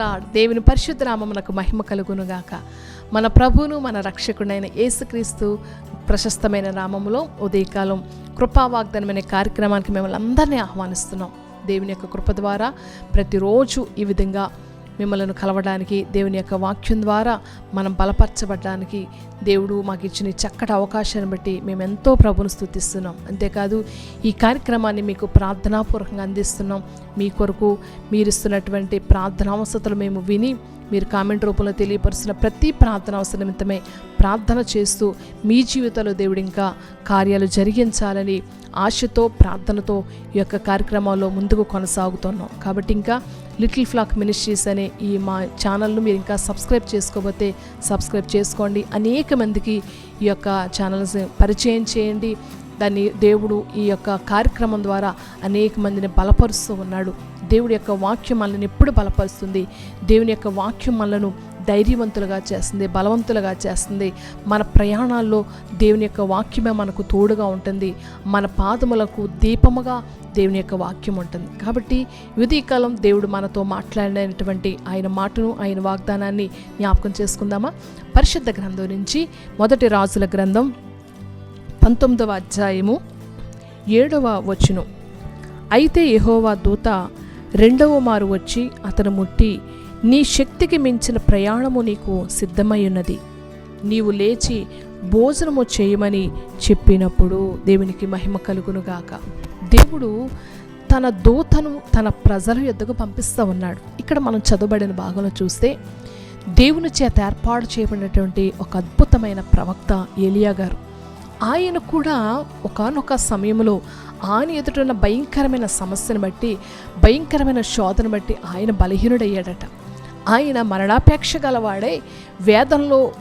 Lord దేవుని పరిశుద్ధ నామమునకు మహిమ కలుగునుగాక. మన ప్రభువును మన రక్షకుడైన యేసుక్రీస్తు ప్రశస్తమైన నామములో ఉదయకాలం కృపావాగ్దానం అనే కార్యక్రమానికి మిమ్మల్ని అందరినీ ఆహ్వానిస్తున్నాం. దేవుని యొక్క కృప ద్వారా ప్రతిరోజు ఈ విధంగా మిమ్మల్ని కలవడానికి దేవుని యొక్క వాక్యం ద్వారా మనం బలపరచబడడానికి దేవుడు మాకు ఇచ్చిన చక్కటి అవకాశాన్ని బట్టి మేము ఎంతో ప్రభును స్థుతిస్తున్నాం. అంతేకాదు ఈ కార్యక్రమాన్ని మీకు ప్రార్థనాపూర్వకంగా అందిస్తున్నాం. మీ కొరకు మీరు ఇస్తున్నటువంటి ప్రార్థనావసతలు మేము విని మీరు కామెంట్ రూపంలో తెలియపరుస్తున్న ప్రతి ప్రార్థన అవసరం నిమిత్తమే ప్రార్థన చేస్తూ మీ జీవితంలో దేవుడు ఇంకా కార్యాలు జరిగించాలని ఆశతో ప్రార్థనతో ఈ యొక్క కార్యక్రమాల్లో ముందుకు కొనసాగుతున్నాం. కాబట్టి ఇంకా లిటిల్ ఫ్లాక్ మినిస్ట్రీస్ అనే ఈ మా ఛానల్ను మీరు ఇంకా సబ్స్క్రైబ్ చేసుకోకపోతే సబ్స్క్రైబ్ చేసుకోండి. అనేక మందికి ఈ యొక్క ఛానల్స్ పరిచయం చేయండి. దాన్ని దేవుడు ఈ యొక్క కార్యక్రమం ద్వారా అనేక మందిని బలపరుస్తూ ఉన్నాడు. దేవుడి యొక్క వాక్యం మనల్ని ఎప్పుడు బలపరుస్తుంది? దేవుని యొక్క వాక్యం మనలను ధైర్యవంతులుగా చేస్తుంది బలవంతులుగా చేస్తుంది. మన ప్రయాణాల్లో దేవుని యొక్క వాక్యమే మనకు తోడుగా ఉంటుంది. మన పాదములకు దీపముగా దేవుని యొక్క వాక్యం ఉంటుంది. కాబట్టి కాలం దేవుడు మనతో మాట్లాడినటువంటి ఆయన మాటను ఆయన వాగ్దానాన్ని జ్ఞాపకం చేసుకుందామా? పరిశుద్ధ గ్రంథం నుంచి మొదటి రాజుల గ్రంథం పంతొమ్మిదవ అధ్యాయము ఏడవ వచనం. అయితే యహోవా దూత రెండవ మారు వచ్చి అతను ముట్టి నీ శక్తికి మించిన ప్రయాణము నీకు సిద్ధమై ఉన్నది నీవు లేచి భోజనము చేయమని చెప్పినప్పుడు దేవునికి మహిమ కలుగునుగాక. దేవుడు తన దూతను తన ప్రజల ఎద్దుకు పంపిస్తూ ఉన్నాడు. ఇక్కడ మనం చదువుబడిన భాగంలో చూస్తే దేవుని చేత ఏర్పాటు చేయబడినటువంటి ఒక అద్భుతమైన ప్రవక్త ఏలియా గారు. ఆయన కూడా ఒకానొక సమయంలో ఆయన ఎదుటిన్న భయంకరమైన సమస్యను బట్టి భయంకరమైన శోధను బట్టి ఆయన బలహీనుడయ్యాడట. ఆయన మరణాపేక్ష గలవాడై వేదంలో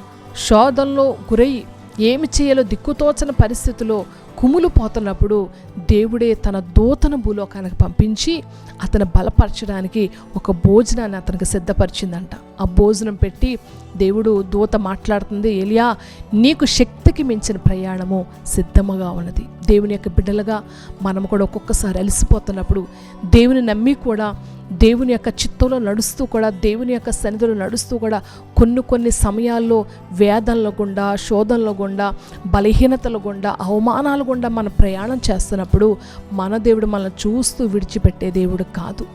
శోధంలో గురై ఏమి చేయాలో దిక్కుతోచని పరిస్థితిలో కుములు పోతున్నప్పుడు దేవుడే తన దూతను భూలోకానికి పంపించి అతను బలపరచడానికి ఒక భోజనాన్ని అతనికి సిద్ధపరిచిందంట. ఆ భోజనం పెట్టి దేవుడు దూత మాట్లాడుతుంది ఎలియా నీకు శక్తికి మించిన ప్రయాణము సిద్ధముగా ఉన్నది. దేవుని యొక్క బిడ్డలుగా మనం కూడా ఒక్కొక్కసారి అలసిపోతున్నప్పుడు దేవుని నమ్మి కూడా దేవుని యొక్క చిత్తంలో నడుస్తూ కూడా దేవుని యొక్క సన్నిధిలో నడుస్తూ కూడా కొన్ని కొన్ని సమయాల్లో వేదనల గుండా శోధనల గుండా బలహీనతల గుండా అవమానాల గుండా మన ప్రయాణం చేస్తున్నప్పుడు మన దేవుడు మనల్ని చూస్తూ విడిచిపెట్టే దేవుడు కాదు.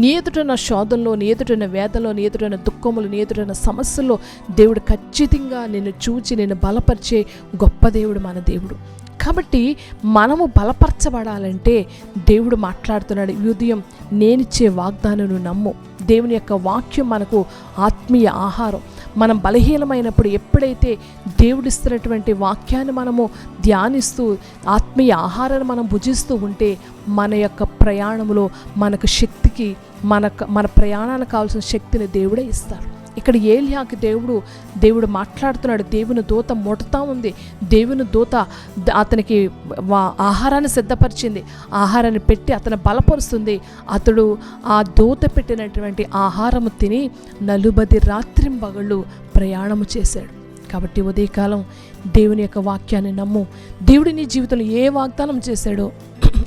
నేదుటైన శోధంలో నేదుటైన వేదనలో నేదుటైన దుఃఖములు నేదుటైన సమస్యల్లో దేవుడు ఖచ్చితంగా నిన్ను చూచి నిన్ను బలపరిచే గొప్ప దేవుడు మన దేవుడు. కాబట్టి మనము బలపరచబడాలంటే దేవుడు మాట్లాడుతున్నాడు ఈ ఉదయం నేనిచ్చే వాగ్దానం నమ్ము. దేవుని యొక్క వాక్యం మనకు ఆత్మీయ ఆహారం. మనం బలహీనమైనప్పుడు ఎప్పుడైతే దేవుడిస్తున్నటువంటి వాక్యాన్ని మనము ధ్యానిస్తూ ఆత్మీయ ఆహారాన్ని మనం భుజిస్తూ ఉంటే మన యొక్క ప్రయాణంలో మనకు శక్తికి మన మన ప్రయాణానికి కావాల్సిన శక్తిని దేవుడే ఇస్తారు ఇక్కడ ఏలియాకి దేవుడు దేవుడు మాట్లాడుతున్నాడు. దేవుని దూత ముడతా ఉంది. దేవుని దూత అతనికి వా- ఆహారాన్ని సిద్ధపరిచింది. ఆహారాన్ని పెట్టి అతను బలపరుస్తుంది. అతడు ఆ దూత పెట్టినటువంటి ఆహారము తిని నలుబది రాత్రింబగళ్ళు ప్రయాణము చేశాడు. కాబట్టి ఉదయకాలం దేవుని యొక్క వాక్యాన్ని నమ్ము. దేవుడి నీ జీవితంలో ఏ వాగ్దానం చేశాడో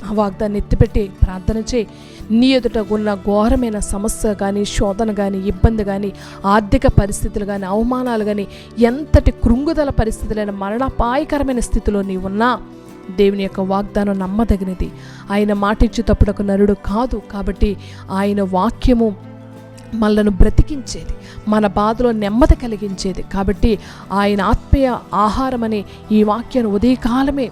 ఆ వాగ్దాన్ని ఎత్తిపెట్టి ప్రార్థన చేయి. నీ ఎదుట ఉన్న ఘోరమైన సమస్య కానీ శోధన కానీ ఇబ్బంది కానీ ఆర్థిక పరిస్థితులు కానీ అవమానాలు కానీ ఎంతటి కృంగుదల పరిస్థితులైన మరణాపాయకరమైన స్థితిలో నీ ఉన్నా దేవుని యొక్క వాగ్దానం నమ్మదగినది. ఆయన మాటించేటప్పుడు ఒక నరుడు కాదు కాబట్టి ఆయన వాక్యము మనలను బ్రతికించేది మన బాధలో నెమ్మది కలిగించేది. కాబట్టి ఆయన ఆత్మీయ ఆహారమని ఈ వాక్యాన్ని ఉదయకాలమే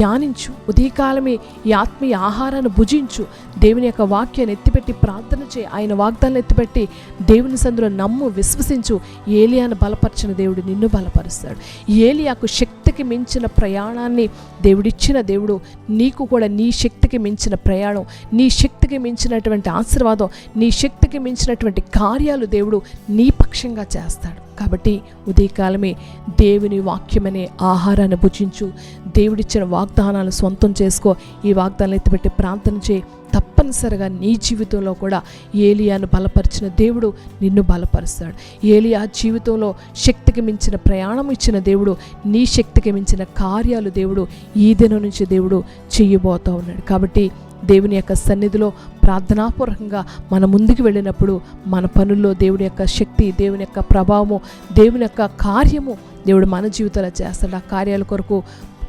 ధ్యానించు. ఉదయకాలమే ఈ ఆత్మీయ ఆహారాన్ని భుజించు. దేవుని యొక్క వాక్యాన్ని ఎత్తిపెట్టి ప్రార్థన చేయి. ఆయన వాగ్దానాన్ని ఎత్తిపెట్టి దేవుని సందులో నమ్ము విశ్వసించు. ఏలియాను బలపరిచిన దేవుడు నిన్ను బలపరుస్తాడు. ఏలియాకు శక్తికి మించిన ప్రయాణాన్ని దేవుడిచ్చిన దేవుడు. నీకు కూడా నీ శక్తికి మించిన ప్రయాణం నీ శక్తికి మించినటువంటి ఆశీర్వాదం నీ శక్తికి మించినటువంటి కార్యాలు దేవుడు నీ పక్షంగా చేస్తాడు. కాబట్టి ఉదయకాలమే దేవుని వాక్యమనే ఆహారాన్ని భుజించు. దేవుడిచ్చిన వాగ్దానాలు సొంతం చేసుకో. ఈ వాగ్దానాలు ఎత్తిపెట్టి ప్రార్థన చేయి. తప్పనిసరిగా నీ జీవితంలో కూడా ఏలియాను బలపరిచిన దేవుడు నిన్ను బలపరుస్తాడు. ఏలియా జీవితంలో శక్తికి మించిన ప్రయాణం ఇచ్చిన దేవుడు నీ శక్తికి మించిన కార్యాలు దేవుడు ఈ దినం నుంచి దేవుడు చెయ్యబోతూ ఉన్నాడు. కాబట్టి దేవుని యొక్క సన్నిధిలో ప్రార్థనాపూర్వకంగా మన ముందుకు వెళ్ళినప్పుడు మన పనుల్లో దేవుని యొక్క శక్తి దేవుని యొక్క ప్రభావము దేవుని యొక్క కార్యము దేవుడు మన జీవితంలో చేస్తాడు. ఆ కార్యాల కొరకు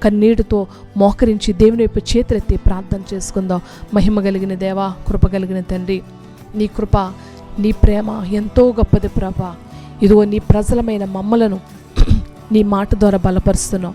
కన్నీటితో మోకరించి దేవుని వైపు చేతులెత్తి ప్రార్థన చేసుకుందాం. మహిమ కలిగిన దేవా కృప కలిగిన తండ్రి నీ కృప నీ ప్రేమ ఎంతో గొప్పది ప్రభా. ఇదిగో నీ ప్రజలమైన మమ్మలను నీ మాట ద్వారా బలపరుస్తున్నావు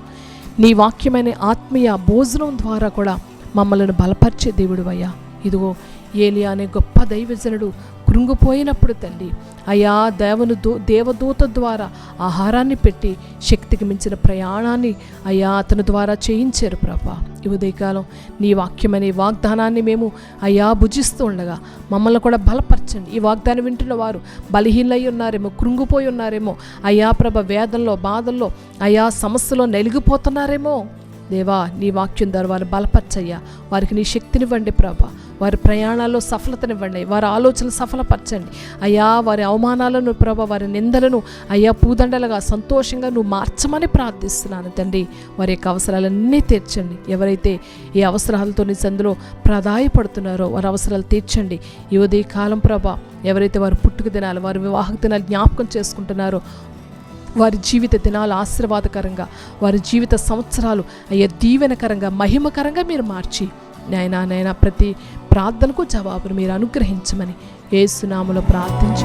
నీ వాక్యమైన ఆత్మీయ భోజనం ద్వారా కూడా మమ్మల్ని బలపరిచే దేవుడు అయ్యా ఇదిగో ఏలియా అనే గొప్ప దైవజనుడు కృంగిపోయినప్పుడు తండ్రి అయా దేవను దూ దేవదూత ద్వారా ఆహారాన్ని పెట్టి శక్తికి మించిన ప్రయాణాన్ని అయా అతని ద్వారా చేయించారు ప్రభా. ఈ ఉదయకాలం నీ వాక్యమనే వాగ్దానాన్ని మేము అయా భుజిస్తూ ఉండగా మమ్మల్ని కూడా బలపరచండి. ఈ వాగ్దానం వింటున్న వారు బలహీనై ఉన్నారేమో కృంగిపోయి ఉన్నారేమో అయా ప్రభ వేదంలో బాధల్లో అయా సమస్యలో నలిగిపోతున్నారేమో. దేవా నీ వాక్యం ద్వారా వారు బలపరచయ్యా. వారికి నీ శక్తినివ్వండి ప్రభా. వారి ప్రయాణాల్లో సఫలతనివ్వండి. వారి ఆలోచనలు సఫలపరచండి. అయ్యా వారి అవమానాలను ప్రభా వారి నిందలను అయ్యా పూదండలుగా సంతోషంగా నువ్వు మార్చమని ప్రార్థిస్తున్నాను తండ్రి. వారి యొక్క అవసరాలన్నీ తీర్చండి. ఎవరైతే ఈ అవసరాలతో నీ సందులో ప్రదాయపడుతున్నారో వారి అవసరాలు తీర్చండి. ఈ ఉదయ కాలం ప్రభా ఎవరైతే వారి పుట్టుక దినాలు వారి వివాహక దినాలు జ్ఞాపకం చేసుకుంటున్నారో వారి జీవిత దినాలు ఆశీర్వాదకరంగా వారి జీవిత సంవత్సరాలు అయ్యే దీవెనకరంగా మహిమకరంగా మీరు మార్చి. నాయనా నాయన ప్రతి ప్రార్థనకు జవాబును మీరు అనుగ్రహించమని ఏసునామలో ప్రార్థించి